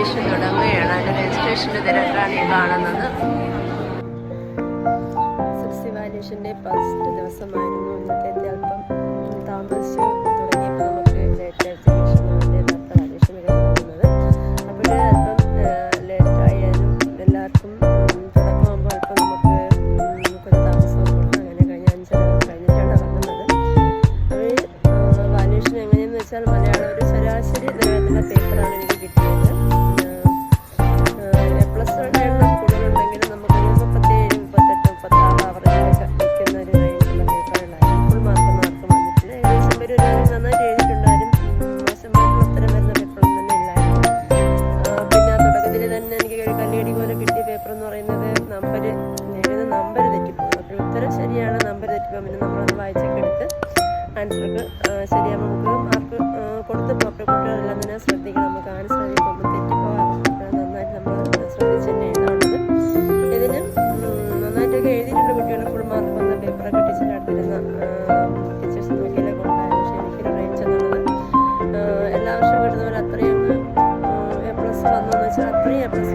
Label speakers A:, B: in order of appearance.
A: Registration തുടങ്ങുകയാണ് അതിന്റെ രജിസ്ട്രേഷന്റെ തിരക്കാണ് ഈ കാണുന്നത്. സബ്സിഡി ഫസ്റ്റ് ദിവസമായിരുന്നു ഇന്നത്തെ അല്പം താമസിച്ചു വെച്ചാൽ മലയാളം ഒരു ശരാശരി നിലവാരത്തിന്റെ പേപ്പറാണ് കമന്റ് നമ്മളൊന്ന് വായിച്ചൊക്കെ എടുത്ത് ആൻസറൊക്കെ ശരിയാകും നമുക്ക് മാർക്ക് കൊടുത്ത് പ്രോപ്പർ കുട്ടികളെല്ലാം തന്നെ ശ്രദ്ധിക്കണം. നമുക്ക് ആൻസർ ചെയ്യുമ്പോൾ തെറ്റിപ്പോകാം നന്നായിട്ട് നമ്മൾ ശ്രദ്ധിച്ച് തന്നെ എഴുതാറുണ്ട് ഇതിന് നന്നായിട്ടൊക്കെ എഴുതിയിട്ടുണ്ട് കുട്ടികൾ ഫുൾ മാർക്ക് വന്ന പേപ്പറൊക്കെ ടീച്ചറിന്റെ അടുത്തിരുന്ന ടീച്ചേഴ്സ് നോക്കിയാലേ കൊണ്ടായി പക്ഷേ എനിക്കൊരു റേഞ്ച് എന്നുള്ളത് എല്ലാ വർഷവും കിട്ടുന്നവർ അത്രയും എ പ്ലസ് വന്നു എന്ന് വെച്ചാൽ അത്രയും എ പ്ലസ്